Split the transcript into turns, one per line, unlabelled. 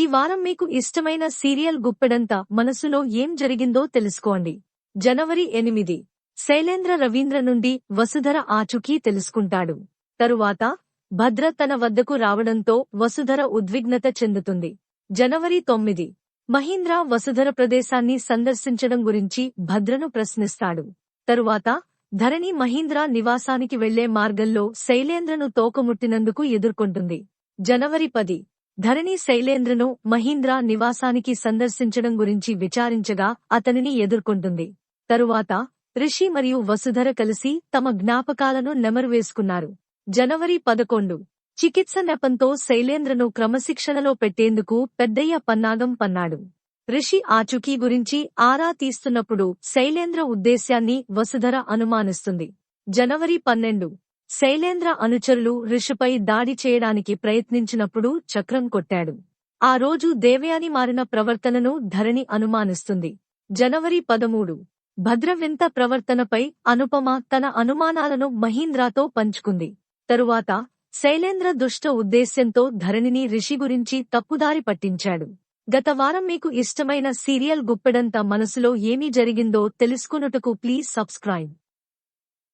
ఈ వారం మీకు ఇష్టమైన సీరియల్ గుప్పెడంతా మనసులో ఏం జరిగిందో తెలుసుకోండి. జనవరి ఎనిమిది. శైలేంద్ర రవీంద్ర నుండి వసుధర ఆచూకీ తెలుసుకుంటాడు. తరువాత భద్ర తన వద్దకు రావడంతో వసుధర ఉద్విగ్నత చెందుతుంది. జనవరి తొమ్మిది. మహీంద్ర వసుధర ప్రదేశాన్ని సందర్శించడం గురించి భద్రను ప్రశ్నిస్తాడు. తరువాత ధరణి మహీంద్ర నివాసానికి వెళ్ళే మార్గంలో శైలేంద్రను తోకముట్టినందుకు ఎదుర్కొంటుంది. జనవరి పది. ధరణి శైలేంద్రను మహీంద్ర నివాసానికి సందర్శించడం గురించి విచారించగా అతనిని ఎదుర్కొంటుంది. తరువాత రిషి మరియు వసుధర కలిసి తమ జ్ఞాపకాలను నెమరువేసుకున్నారు. జనవరి పదకొండు. చికిత్స నెపంతో శైలేంద్రను క్రమశిక్షణలో పెట్టేందుకు పెద్దయ్య పన్నాగం పన్నాడు. రిషి ఆచూకీ గురించి ఆరా తీస్తున్నప్పుడు శైలేంద్ర ఉద్దేశ్యాన్ని వసుధర అనుమానిస్తుంది. జనవరి పన్నెండు. శైలేంద్ర అనుచరులు ఋషిపై దాడి చేయడానికి ప్రయత్నించినప్పుడు చక్రం కొట్టాడు. ఆ రోజు దేవయాని మారిన ప్రవర్తనను ధరణి అనుమానిస్తుంది. జనవరి పదమూడు. భద్రవింత ప్రవర్తనపై అనుపమ తన అనుమానాలను మహీంద్రాతో పంచుకుంది. తరువాత శైలేంద్ర దుష్ట ఉద్దేశ్యంతో ధరణిని రిషి గురించి తప్పుదారి పట్టించాడు. గత వారం మీకు ఇష్టమైన సీరియల్ గుప్పెడంత మనసులో ఏమీ జరిగిందో తెలుసుకున్నటకు ప్లీజ్ సబ్స్క్రైబ్.